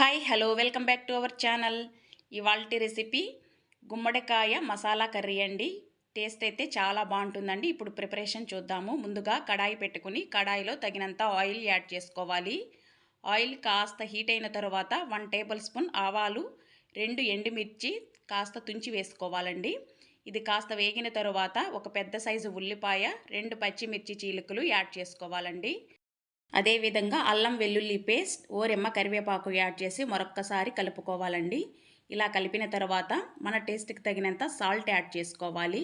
Hi hello welcome back to our channel. ఇవాళ recipe గుమ్మడికాయ masala curry అండి. టేస్ట్ అయితే చాలా బాగుంటుందండి. ఇప్పుడు ప్రిపరేషన్ చూద్దాము. ముందుగా కడాయి పెట్టుకుని కడాయిలో తగినంత ఆయిల్ యాడ్ చేసుకోవాలి. ఆయిల్ కాస్త హీట్ అయిన తర్వాత వన్ టేబుల్ స్పూన్ ఆవాలు రెండు ఎండుమిర్చి కాస్త తుంచి వేసుకోవాలండి. ఇది కాస్త వేగిన తరువాత ఒక పెద్ద సైజు ఉల్లిపాయ రెండు పచ్చిమిర్చి చీలికలు యాడ్ చేసుకోవాలండి. అదేవిధంగా అల్లం వెల్లుల్లి పేస్ట్ ఓరెమ్మ కరివేపాకు యాడ్ చేసి మరొక్కసారి కలుపుకోవాలండి. ఇలా కలిపిన తర్వాత మన టేస్ట్కి తగినంత సాల్ట్ యాడ్ చేసుకోవాలి.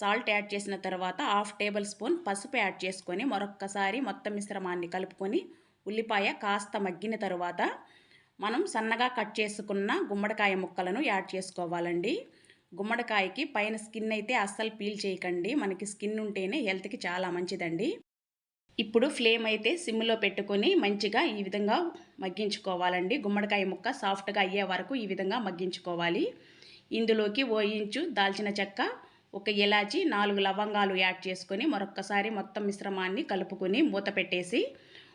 సాల్ట్ యాడ్ చేసిన తర్వాత హాఫ్ టేబుల్ స్పూన్ పసుపు యాడ్ చేసుకొని మరొక్కసారి మొత్తం మిశ్రమాన్ని కలుపుకొని ఉల్లిపాయ కాస్త మగ్గిన తర్వాత మనం సన్నగా కట్ చేసుకున్న గుమ్మడికాయ ముక్కలను యాడ్ చేసుకోవాలండి. గుమ్మడికాయకి పైన స్కిన్ అయితే అస్సలు పీల్ చేయకండి. మనకి స్కిన్ ఉంటేనే హెల్త్కి చాలా మంచిదండి. ఇప్పుడు ఫ్లేమ్ అయితే సిమ్లో పెట్టుకొని మంచిగా ఈ విధంగా మగ్గించుకోవాలండి. గుమ్మడికాయ ముక్క సాఫ్ట్గా అయ్యే వరకు ఈ విధంగా మగ్గించుకోవాలి. ఇందులోకి ఓ ఇంచు దాల్చిన చెక్క ఒక ఇలాచి నాలుగు లవంగాలు యాడ్ చేసుకొని మరొక్కసారి మొత్తం మిశ్రమాన్ని కలుపుకొని మూత పెట్టేసి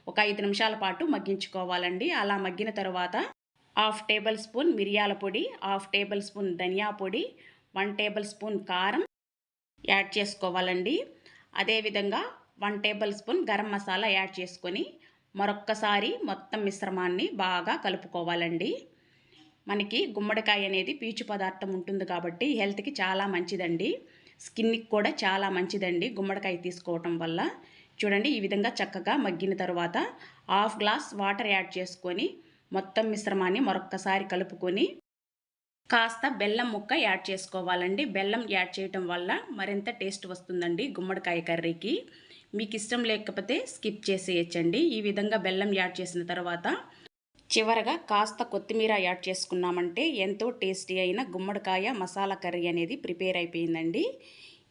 ఒక ఐదు నిమిషాల పాటు మగ్గించుకోవాలండి. అలా మగ్గిన తర్వాత హాఫ్ టేబుల్ స్పూన్ మిరియాల పొడి హాఫ్ టేబుల్ స్పూన్ ధనియా పొడి వన్ టేబుల్ స్పూన్ కారం యాడ్ చేసుకోవాలండి. అదేవిధంగా one tablespoon garam masala add చేసుకొని మరొక్కసారి మొత్తం మిశ్రమాన్ని బాగా కలుపుకోవాలండి. మనకి గుమ్మడికాయ అనేది పీచు పదార్థం ఉంటుంది కాబట్టి హెల్త్కి చాలా మంచిదండి. స్కిన్కి కూడా చాలా మంచిదండి గుమ్మడికాయ తీసుకోవటం వల్ల. చూడండి ఈ విధంగా చక్కగా మగ్గిన తర్వాత హాఫ్ గ్లాస్ వాటర్ యాడ్ చేసుకొని మొత్తం మిశ్రమాన్ని మరొక్కసారి కలుపుకొని కాస్త బెల్లం ముక్క యాడ్ చేసుకోవాలండి. బెల్లం యాడ్ చేయటం వల్ల మరింత టేస్ట్ వస్తుందండి గుమ్మడికాయ కర్రీకి. మీకు ఇష్టం లేకపోతే స్కిప్ చేసేయచ్చండి. ఈ విధంగా బెల్లం యాడ్ చేసిన తర్వాత చివరగా కాస్త కొత్తిమీర యాడ్ చేసుకున్నామంటే ఎంతో టేస్టీ అయిన గుమ్మడికాయ మసాలా కర్రీ అనేది ప్రిపేర్ అయిపోయిందండి.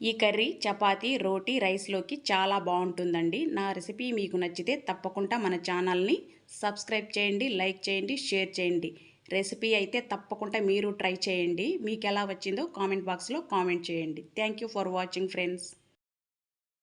ఈ కర్రీ చపాతీ రోటీ రైస్లోకి చాలా బాగుంటుందండి. నా రెసిపీ మీకు నచ్చితే తప్పకుండా మన ఛానల్ని సబ్స్క్రైబ్ చేయండి లైక్ చేయండి షేర్ చేయండి. రెసిపీ అయితే తప్పకుండా మీరు ట్రై చేయండి. మీకు ఎలా వచ్చిందో కామెంట్ బాక్స్లో కామెంట్ చేయండి. Thank for watching friends.